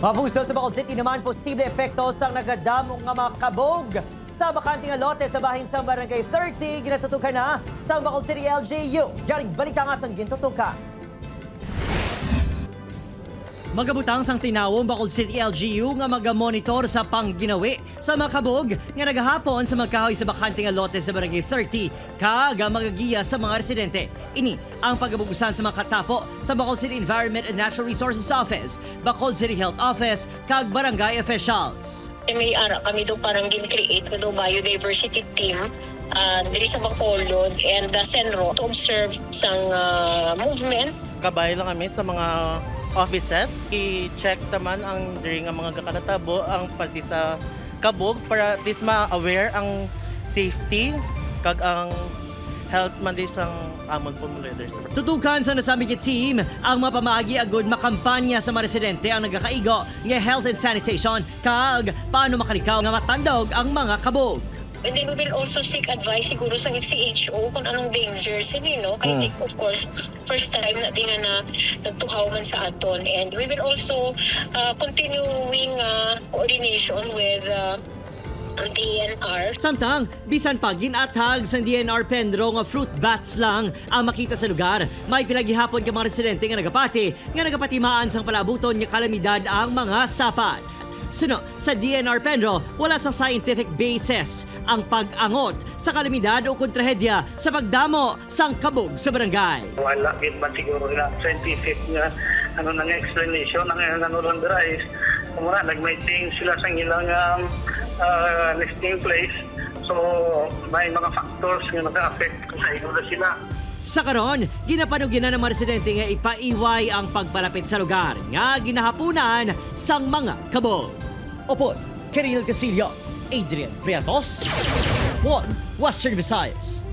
Mapuso sa Bacol City naman posible epekto sa nagadamong nga mga kabog sa bakanting lote sa bahin sa Barangay 30 ginatutukan na sa Bacol City LGU. Garing balita nga itong gintutukan. Magabutang sang tinawong Bacol City LGU nga magamonitor sa pangginawi sa makabog nga nagahapon sa magkahoy sa bakanting nga lote sa Barangay 30 kaga magagiya sa mga residente. Ini ang pagabugusan sa mga katapo sa Bacol City Environment and Natural Resources Office, Bacol City Health Office, kag barangay officials. Eh, may ara kami daw parang gin-create daw biodiversity team uh, diri sa Bacolod and uh, Senro to observe sang uh, movement kabay lang kami sa mga offices. I-check naman ang diri nga mga kakanatabo ang pati sa kabog para at least ma-aware ang safety kag ang health man di sang amon po leaders. Tutukan sa nasabi team ang mapamagi agud makampanya sa mga residente ang nagakaigo nga health and sanitation kag paano makalikaw nga matandog ang mga kabog. And then we will also seek advice siguro sa FCHO kung anong dangers. Hindi no? Kay think of course first time na di nga na nagtuhaw man sa aton. And we will also uh, continuing uh, coordination with uh, ang DNR Samtang, bisan pa ginatag sa DNR Pendro nga fruit bats lang ang makita sa lugar. May pilagihapon ka mga residente nga nagapati, nga nagapatimaan sang palabuton nga kalamidad ang mga sapat. Suno, sa DNR Pendro, wala sa scientific basis ang pag-angot sa kalamidad o kontrahedya sa pagdamo sang kabog sa barangay. wala gid man siguro nga scientific nga ano nang explanation ang ano lang dira is kumara nag-maintain sila sa ilang um, uh, nesting place so may mga factors nga naka-affect kung sa na sila Sa karon, ginapanugin na ng mga residente nga ipaiway ang pagpalapit sa lugar nga ginahapunan sang mga kabog. Opo, Kiril Casillo, Adrian Priatos, One Western Visayas.